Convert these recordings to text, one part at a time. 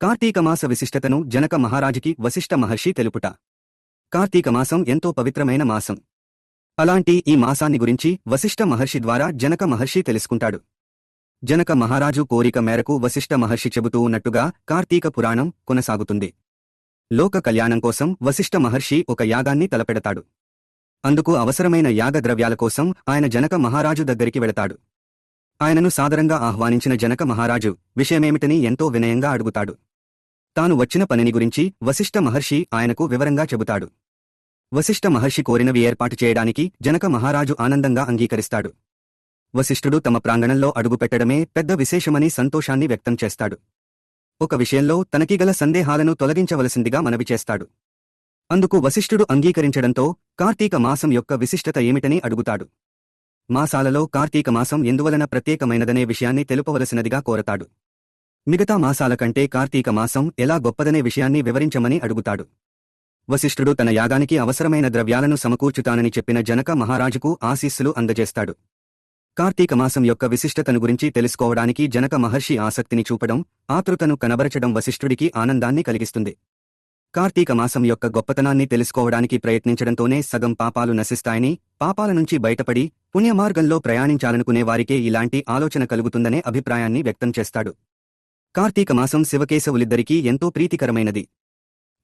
కార్తీక మాస విశిష్టతను జనక మహారాజుకి వశిష్ఠ మహర్షి తెలుపుట. కార్తీక మాసం ఎంతో పవిత్రమైన మాసం. అలాంటి ఈ మాసాన్ని గురించి వశిష్ఠ మహర్షి ద్వారా జనక మహర్షి తెలుసుకుంటాడు. జనక మహారాజు కోరిక మేరకు వశిష్ఠ మహర్షి చెబుతూ ఉన్నట్టుగా కార్తీక పురాణం కొనసాగుతుంది. లోక కళ్యాణం కోసం వశిష్ఠ మహర్షి ఒక యాగాన్ని తలపెడతాడు. అందుకు అవసరమైన యాగ ద్రవ్యాల కోసం ఆయన జనక మహారాజు దగ్గరికి వెళతాడు. ఆయనను సాదరంగా ఆహ్వానించిన జనక మహారాజు విషయమేమిటని ఎంతో వినయంగా అడుగుతాడు. తాను వచ్చిన పనిని గురించి వశిష్ఠ మహర్షి ఆయనకు వివరంగా చెబుతాడు. వశిష్ఠ మహర్షి కోరినవి ఏర్పాటు చేయడానికి జనక మహారాజు ఆనందంగా అంగీకరిస్తాడు. వశిష్ఠుడు తమ ప్రాంగణంలో అడుగుపెట్టడమే పెద్ద విశేషమని సంతోషాన్ని వ్యక్తం చేస్తాడు. ఒక విషయంలో తనకి గల సందేహాలను తొలగించవలసిందిగా మనవి చేస్తాడు. అందుకు వశిష్ఠుడు అంగీకరించడంతో కార్తీక మాసం యొక్క విశిష్టత ఏమిటని అడుగుతాడు. మాసాలలో కార్తీక మాసం ఎందువలన ప్రత్యేకమైనదనే విషయాన్ని తెలుపవలసినదిగా కోరతాడు. మిగతా మాసాల కంటే కార్తీక మాసం ఎలా గొప్పదనే విషయాన్ని వివరించమని అడుగుతాడు. వశిష్ఠుడు తన యాగానికి అవసరమైన ద్రవ్యాలను సమకూర్చుతానని చెప్పిన జనక మహారాజుకు ఆశీస్సులు అందజేస్తాడు. కార్తీక మాసం యొక్క విశిష్టతను గురించి తెలుసుకోవడానికి జనక మహర్షి ఆసక్తిని చూపడం ఆతృతను కనబరచడం వశిష్ఠుడికి ఆనందాన్ని కలిగిస్తుంది. కార్తీక మాసం యొక్క గొప్పతనాన్ని తెలుసుకోవడానికి ప్రయత్నించడంతోనే సగం పాపాలు నశిస్తాయని పాపాల నుంచి బయటపడి పుణ్యమార్గంలో ప్రయాణించాలనుకునే వారికే ఇలాంటి ఆలోచన కలుగుతుందనే అభిప్రాయాన్ని వ్యక్తం చేస్తాడు. కార్తీక మాసం శివకేశవులిద్దరికీ ఎంతో ప్రీతికరమైనది.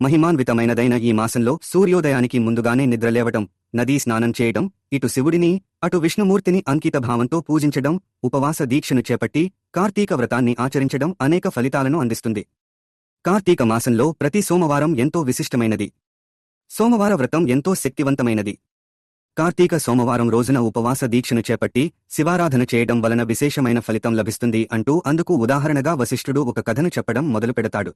మహిమాన్వితమైనదైన ఈ మాసంలో సూర్యోదయానికి ముందుగానే నిద్రలేవటం నదీ స్నానం చేయటం ఇటు శివుడిని అటు విష్ణుమూర్తిని అంకిత భావంతో పూజించడం ఉపవాస దీక్షను చేపట్టి కార్తీక వ్రతాన్ని ఆచరించడం అనేక ఫలితాలను అందిస్తుంది. కార్తీక మాసంలో ప్రతి సోమవారం ఎంతో విశిష్టమైనది. సోమవార వ్రతం ఎంతో శక్తివంతమైనది. కార్తీక సోమవారం రోజున ఉపవాస దీక్షను చేపట్టి శివారాధన చేయడం వలన విశేషమైన ఫలితం లభిస్తుంది అంటూ అందుకు ఉదాహరణగా వశిష్ఠుడు ఒక కథను చెప్పడం మొదలుపెడతాడు.